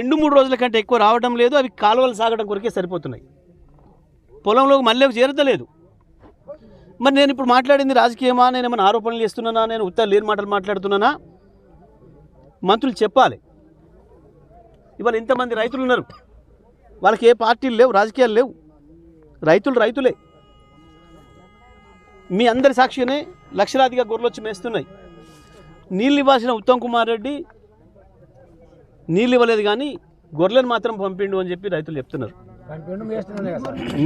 రెండు మూడు రోజుల కంటే ఎక్కువ రావడం లేదు అవి కాలువలు సాగడం కొరకే సరిపోతున్నాయి. పొలంలోకి మళ్ళీ చేరతలేదు. మరి నేను ఇప్పుడు మాట్లాడింది రాజకీయమా? నేను ఏమైనా ఆరోపణలు చేస్తున్నానా? నేను ఉత్తర లేని మాటలు మాట్లాడుతున్నానా? మంత్రులు చెప్పాలి. ఇవాళ ఇంతమంది రైతులు ఉన్నారు. వాళ్ళకి ఏ పార్టీలు లేవు రాజకీయాలు లేవు. రైతులు రైతులే. మీ అందరి సాక్షిగానే లక్షలాదిగా గొర్రెలు వచ్చి మేస్తున్నాయి. నీళ్ళు ఇవ్వాల్సిన ఉత్తమ్ కుమార్ రెడ్డి నీళ్ళు ఇవ్వలేదు కానీ గొర్రెలను మాత్రం పంపిండు అని చెప్పి రైతులు చెప్తున్నారు.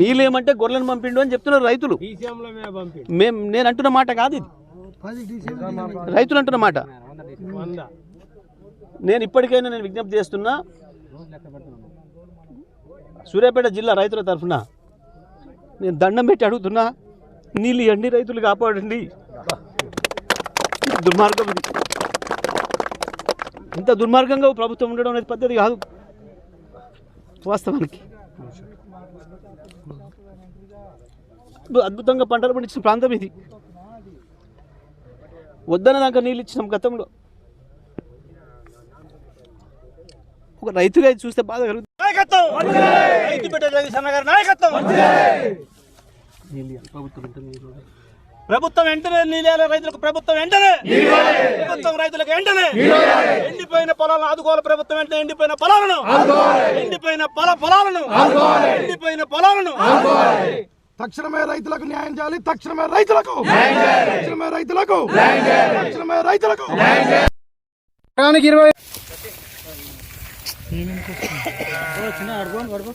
నీళ్ళు ఏమంటే గొర్రెలను పంపిండు అని చెప్తున్నారు రైతులు. మేం నేను అంటున్న మాట కాదు ఇది. రైతులు అంటున్న మాట. నేను ఇప్పటికైనా నేను విజ్ఞప్తి చేస్తున్నా సూర్యాపేట జిల్లా రైతుల తరఫున నేను దండం పెట్టి అడుగుతున్నా నీళ్ళు ఇవ్వండి రైతులు కాపాడండి. దుర్మార్గం ఇంత దుర్మార్గంగా ప్రభుత్వం ఉండడం అనేది పద్ధతి కాదు. వాస్తవానికి. అద్భుతంగా పంటలు పండించిన ప్రాంతం ఇది. వద్దన దాకా నీళ్ళు ఇచ్చినాం గతంలో. ఒక రైతుగా చూస్తే బాధ కలుగుతుంది. నాయకత్వం. ప్రభుత్వం? ప్రభుత్వం వెంటనే నీళ్ళ రైతులకు ప్రభుత్వం వెంటనే ప్రభుత్వం రైతులకు వెంటనే ఎండిపోయిన పొలాలను ఆదుకోవాలి ప్రభుత్వం వెంటనే ఎండిపోయిన పొలాలను ఎండిపోయిన పొల పొలాలను ఎండిపోయిన పొలాలను తక్షణమే రైతులకు న్యాయం చేయాలి. తక్షణమే రైతులకు తక్షణమే రైతులకు తక్షణమే రైతులకు చిన్న అడుగు అడుగు.